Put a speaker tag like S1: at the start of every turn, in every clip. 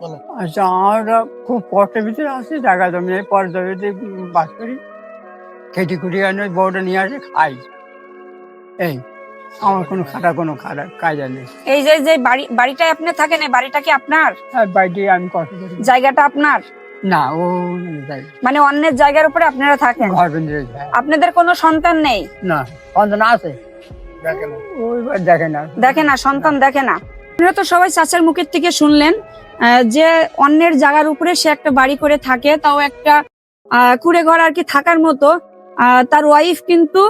S1: বলো।
S2: আচ্ছা আমরা খুব কষ্টের ভিতরে আছি জায়গা জমি নেই পরে জমিতে বাস করি। খেটি খুটি আনে বউটা নিয়ে আসে খাই। এই আমার কোনো খাটা কোনো খাটা কাজা নেই।
S3: এই যে যে বাড়ি বাড়িটায় আপনি থাকেন এই বাড়িটা কি আপনার?
S2: আর বাড়িতে আমি কষ্ট করি।
S3: জায়গাটা আপনার?
S2: না ও
S3: মানে অন্যের জায়গার উপরে আপনারা থাকেন? আপনাদের কোনো সন্তান নেই?
S2: না সন্তান আছে।
S1: দেখে না।
S2: দেখে না
S3: সন্তান দেখে না। আপনারা তো সবাই চাচার মুখের থেকে শুনলেন যে অন্যের জায়গার উপরে সে একটা বাড়ি করে থাকে তাও একটা কুড়ে ঘর আর কি থাকার মতো। তার ওয়াইফ কিন্তু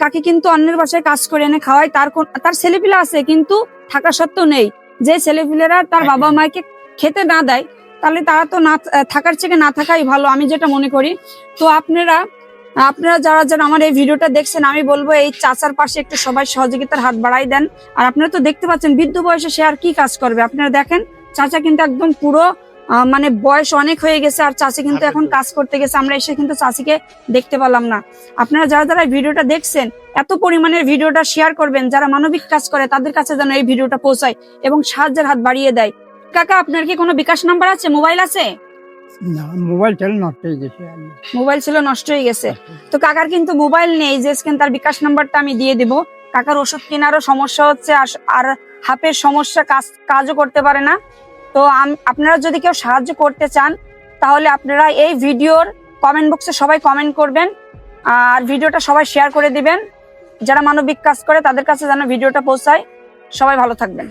S3: কাকে কিন্তু অন্যের বাসায় কাজ করে এনে খাওয়ায় তার তার ছেলেপিলা আছে কিন্তু থাকা সত্ত্বেও নেই। যে ছেলেপিলেরা তার বাবা মাকে খেতে না দেয় তাহলে তারা তো না থাকার থেকে না থাকাই ভালো আমি যেটা মনে করি। তো আপনারা আপনারা যারা যারা আমার এই ভিডিওটা দেখছেন, আমি বলব এই চাচার পাশে একটু সবাই সহযোগিতার হাত বাড়াই দেন। আর আপনারা তো দেখতে পাচ্ছেন, বৃদ্ধ বয়সে সে আর কি কাজ করবে? আপনারা দেখেন, চাচা কিন্তু একদম পুরো মানে বয়স অনেক হয়ে গেছে আর চাচি কিন্তু এখন কাজ করতে গেছে। আমরা এসে কিন্তু চাচিকে দেখতে পেলাম না। আপনারা যারা যারা এই ভিডিওটা দেখছেন, এত পরিমাণের ভিডিওটা শেয়ার করবেন, যারা মানবিক কাজ করে, তাদের কাছে যেন এই ভিডিওটা পৌঁছায় এবং সাহায্যের হাত বাড়িয়ে দেয়। কাকা, আপনার কি কোনো বিকাশ নাম্বার আছে? মোবাইল আছে?
S2: মোবাইল টেল নষ্ট হয়ে গেছে
S3: মোবাইল ছিল নষ্ট হয়ে গেছে। তো কাকার কিন্তু মোবাইল নেই, যে স্ক্যান তার বিকাশ নাম্বারটা আমি দিয়ে দিব। কাকার ওষুধ কেনারও সমস্যা হচ্ছে, আর হাপের সমস্যা কাজ, কাজও করতে পারে না। তো আপনারা যদি কেউ সাহায্য করতে চান, তাহলে আপনারা এই ভিডিওর কমেন্ট বক্সে সবাই কমেন্ট করবেন, আর ভিডিওটা সবাই শেয়ার করে দিবেন। যারা মানবিক কাজ করে, তাদের কাছে যেন ভিডিওটা পৌঁছায়। সবাই ভালো থাকবেন।